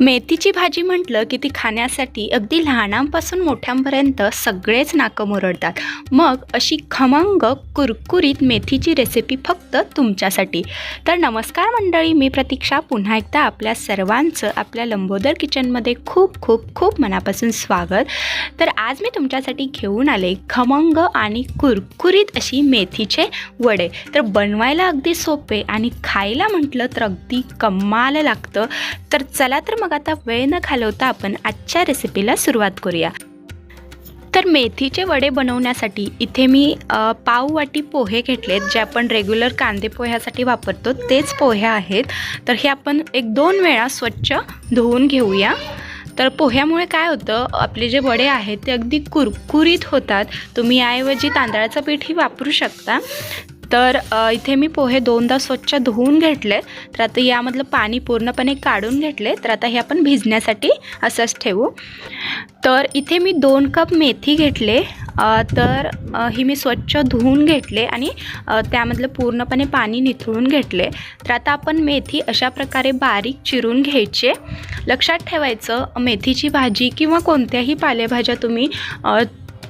मेथीची भाजी म्हटलं की ती खाण्यासाठी अगदी लहानांपासून मोठ्यांपर्यंत सगळेच नाकं मुरडतात. मग अशी खमंग कुरकुरीत मेथीची रेसिपी फक्त तुमच्यासाठी. तर नमस्कार मंडळी मी प्रतीक्षा. पुन्हा एकदा आपल्या सर्वांचं आपल्या लंबोदर किचनमध्ये खूप खूप खूप मनापासून स्वागत. तर आज मी तुमच्यासाठी घेऊन आले खमंग आणि कुरकुरीत अशी मेथीचे वडे. तर बनवायला अगदी सोपे आणि खायला म्हटलं तर अगदी कमाल लागतं. तर चला तर मग आता वेळ न घालवता आपण आजच्या रेसिपीला सुरुवात करूया. तर मेथीचे वडे बनवण्यासाठी इथे मी पाववाटी पाव वाटी पोहे घेतलेत जे आपण रेग्युलर कांदे पोह्यासाठी वापरतो तेच पोहे आहेत. तर हे आपण एक दोन वेळा स्वच्छ धुवून घेऊया. तर पोह्यामुळे काय होतं आपले जे वडे आहेत ते अगदी कुरकुरीत होतात. तुम्ही याऐवजी तांदळाचं पीठही वापरू शकता. तर इथे मी पोहे दोनदा स्वच्छ धुवून घेतले. तर आता यामधलं पाणी पूर्णपणे काढून घेतले. तर आता हे आपण भिजण्यासाठी असंच ठेवू. तर इथे मी दोन कप मेथी घेतले. तर ही मी स्वच्छ धुवून घेतले आणि त्यामधलं पूर्णपणे पाणी निथळून घेतले. तर आता आपण मेथी अशा प्रकारे बारीक चिरून घ्यायचे. लक्षात ठेवायचं मेथीची भाजी किंवा कोणत्याही पालेभाज्या तुम्ही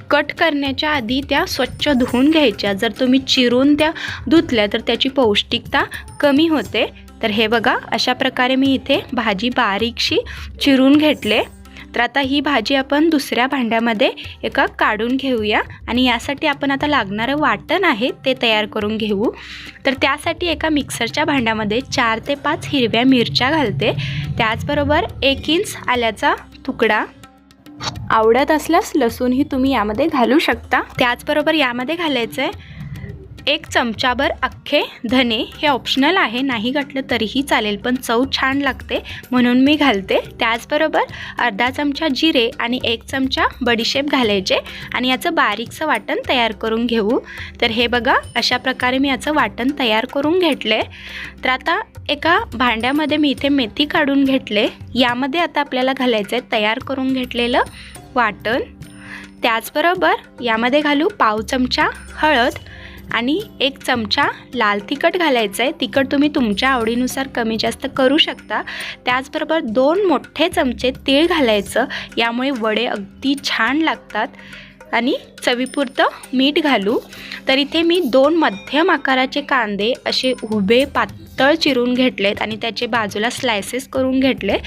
कट करण्याच्या आधी त्या स्वच्छ धुवून घ्यायच्या. जर तुम्ही चिरून त्या धुतल्या तर त्याची पौष्टिकता कमी होते. तर हे बघा अशा प्रकारे मी इथे भाजी बारीकशी चिरून घेतले. तर आता ही भाजी आपण दुसऱ्या भांड्यामध्ये एका काढून घेऊया. आणि यासाठी आपण आता लागणारं वाटण आहे ते तयार करून घेऊ. तर त्यासाठी एका मिक्सरच्या भांड्यामध्ये चार ते पाच हिरव्या मिरच्या घालते. त्याचबरोबर एक इंच आल्याचा तुकडा आवडत असल्यास लसूणही तुम्ही यामध्ये घालू शकता. त्याचबरोबर यामध्ये घालायचं आहे एक चमचाभर अख्खे धने हे ऑप्शनल आहे. नाही घातलं तरीही चालेल पण चव छान लागते. म्हणून मी घालते. त्याचबरोबर अर्धा चमचा जिरे आणि एक चमचा बडीशेप घालायचे. आणि याचं बारीकचं वाटण तयार करून घेऊ. तर हे बघा अशा प्रकारे मी याचं वाटण तयार करून घेतले तर आता एका भांड्यामध्ये मी इथे मेथी काढून घेतले. यामध्ये आता आपल्याला घालायचं आहे तयार करून घेतलेलं वाटण. त्याचबरोबर यामध्ये घालू पाव चमचा हळद. आणि एक चमचा लाल तिखट घालायचं आहे. तिखट तुम्ही तुमच्या आवडीनुसार कमी जास्त करू शकता. त्याचबरोबर दोन मोठे चमचे तीळ घालायचं. यामुळे वडे अगदी छान लागतात. आणि चवीपुरतं मीठ घालू. तर इथे मी दोन मध्यम आकाराचे कांदे असे उभे पातळ चिरून घेतलेत आणि त्याचे बाजूला स्लायसेस करून घेतले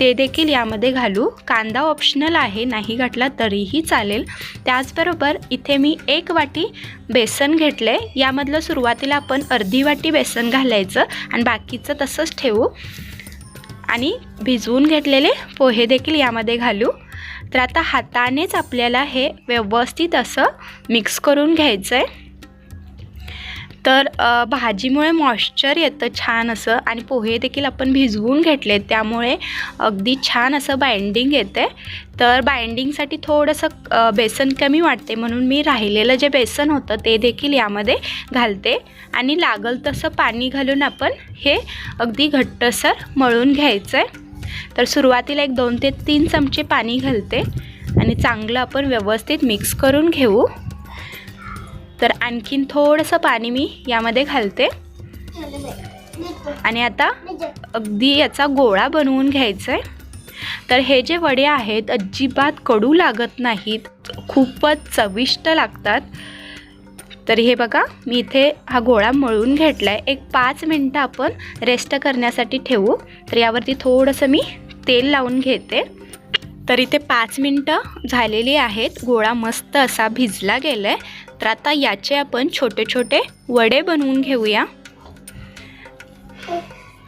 ते देखील यामध्ये घालू. कांदा ऑप्शनल आहे नाही घातला तरीही चालेल. त्याचबरोबर इथे मी एक वाटी बेसन घेतले. यामधलं सुरुवातीला आपण अर्धी वाटी बेसन घालायचं आणि बाकीचं तसंच ठेवू. आणि भिजवून घेतलेले पोहे देखील यामध्ये घालू. तर आता हातानेच आपल्याला हे व्यवस्थित असं मिक्स करून घ्यायचं आहे तर भाजीमुळे मॉइश्चर येतं छान असं आणि पोहे देखील आपण भिजवून घेतले त्यामुळे अगदी छान असं बाइंडिंग येते तर बाइंडिंगसाठी थोडंसं बेसन कमी वाटते म्हणून मी राहिलेलं जे बेसन होतं ते देखील यामध्ये घालते. आणि लागल तसं पाणी घालून आपण हे अगदी घट्टसर मळून घ्यायचं आहे तर सुरुवातीला एक दोन ते तीन चमचे पाणी घालते आणि चांगलं आपण व्यवस्थित मिक्स करून घेऊ. तर आणखीन थोडंसं पाणी मी यामध्ये घालते. आणि आता अगदी याचा गोळा बनवून घ्यायचा आहे तर हे जे वडे आहेत अजिबात कडू लागत नाहीत. खूपच चविष्ट लागतात. तर हे बघा मी इथे हा गोळा मळून घेतला आहे एक पाच मिनटं आपण रेस्ट करण्यासाठी ठेवू. तर यावरती थोडंसं मी तेल लावून घेते. तर इथे पाच मिनटं झालेली आहेत. गोळा मस्त असा भिजला गेला आहे तर आता याचे आपण छोटे छोटे वडे बनवून घेऊया.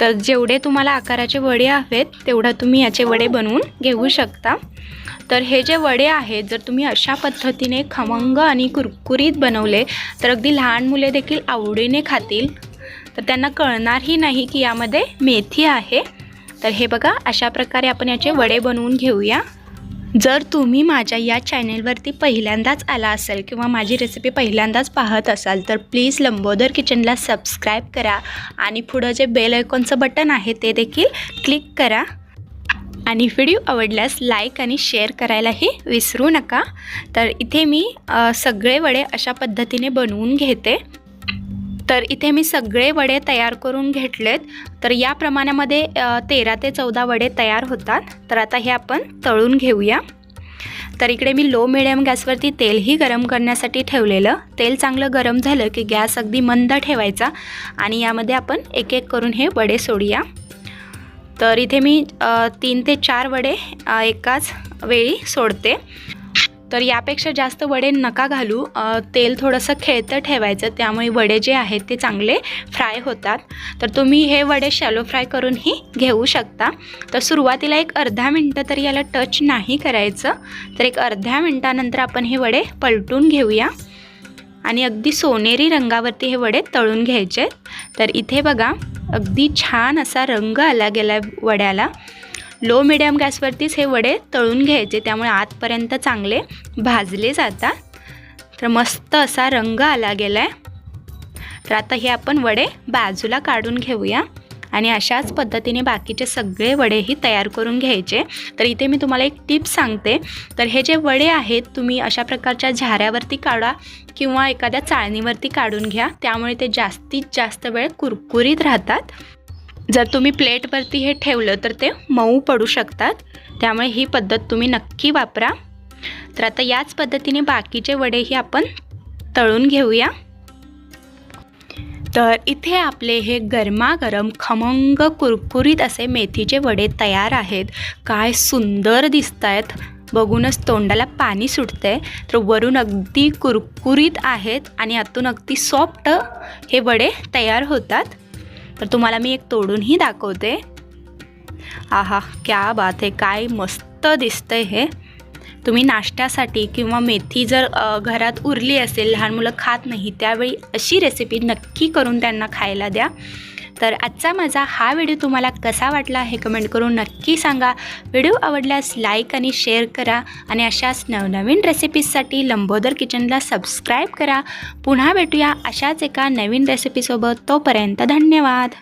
तर जेवढे तुम्हाला आकाराचे वडे हवेत तेवढं तुम्ही याचे वडे बनवून घेऊ शकता. तर हे जे वडे आहेत जर तुम्ही अशा पद्धतीने खमंग आणि कुरकुरीत बनवले तर अगदी लहान मुले देखील आवडीने खातील. तर त्यांना कळणारही नाही की यामध्ये मेथी आहे. तर हे बघा अशा प्रकारे आपण याचे वडे बनवून घेऊया. जर तुम्ही माझ्या या चॅनेलवरती पहिल्यांदाच आला असेल किंवा माझी रेसिपी पहिल्यांदाच पाहत असाल तर प्लीज लंबोदर किचनला सबस्क्राईब करा आणि पुढं जे बेल आयकॉनचं बटन आहे ते देखील क्लिक करा. आणि व्हिडिओ आवडल्यास लाईक आणि शेअर करायलाही विसरू नका. तर इथे मी सगळे वडे अशा पद्धतीने बनवून घेते. तर इथे मी सगळे वडे तयार करून घेतलेत. तर या प्रमाणामध्ये तेरा ते चौदा वडे तयार होतात. तर आता हे आपण तळून घेऊया. तर इकडे मी लो मिडियम गॅसवरती तेलही गरम करण्यासाठी ठेवलेलं. तेल चांगलं गरम झालं की गॅस अगदी मंद ठेवायचा आणि यामध्ये आपण एक एक करून हे वडे सोडूया. तर इथे मी तीन ते चार वडे एकाच वेळी सोडते. तर यापेक्षा जास्त वडे नका घालू. तेल थोडंसं खेळतं ठेवायचं त्यामुळे वडे जे आहेत ते चांगले फ्राय होतात. तर तुम्ही हे वडे शॅलो फ्राय करूनही घेऊ शकता. तर सुरुवातीला एक अर्धा मिनटं तरी याला टच नाही करायचं. तर एक अर्ध्या मिनटानंतर आपण हे वडे पलटून घेऊया. आणि अगदी सोनेरी रंगावरती हे वडे तळून घ्यायचे तर इथे बघा अगदी छान असा रंग आला गेला वड्याला. लो मिडियम गॅसवरतीच हे वडे तळून घ्यायचे त्यामुळे आतपर्यंत चांगले भाजले जातात. तर मस्त असा रंग आला गेला आहे तर आता हे आपण वडे बाजूला काढून घेऊया. आणि अशाच पद्धतीने बाकीचे सगळे वडेही तयार करून घ्यायचे. तर इथे मी तुम्हाला एक टिप सांगते. तर हे जे वडे आहेत तुम्ही अशा प्रकारच्या झाऱ्यावरती काढा किंवा एखाद्या चाळणीवरती काढून घ्या. त्यामुळे ते जास्तीत जास्त वेळ कुरकुरीत राहतात. जर तुम्ही प्लेटवरती हे ठेवलं तर ते मऊ पडू शकतात. त्यामुळे ही पद्धत तुम्ही नक्की वापरा. तर आता याच पद्धतीने बाकीचे वडेही आपण तळून घेऊया. तर इथे आपले हे गरमागरम खमंग कुरकुरीत असे मेथीचे वडे तयार आहेत. काय सुंदर दिसत आहेत बघूनच तोंडाला पाणी सुटतंय. तर वरून अगदी कुरकुरीत आहेत आणि आतून अगदी सॉफ्ट हे वडे तयार होतात. तर तुम्हाला मी एक तोडूनही दाखवते. आहा क्या बात आहे. काय मस्त दिसतंय हे. तुम्ही नाश्त्यासाठी किंवा मेथी जर घरात उरली असेल लहान मुलं खात नाही त्यावेळी अशी रेसिपी नक्की करून त्यांना खायला द्या. तर आजचा माझा हा व्हिडिओ तुम्हाला कसा वाटला हे कमेंट करून नक्की सांगा. व्हिडिओ आवडल्यास लाईक आणि शेअर करा आणि अशाच नवनवीन रेसिपीजसाठी लंबोदर किचनला सबस्क्राईब करा. पुन्हा भेटूया अशाच एका नवीन रेसिपीसोबत तोपर्यंत धन्यवाद.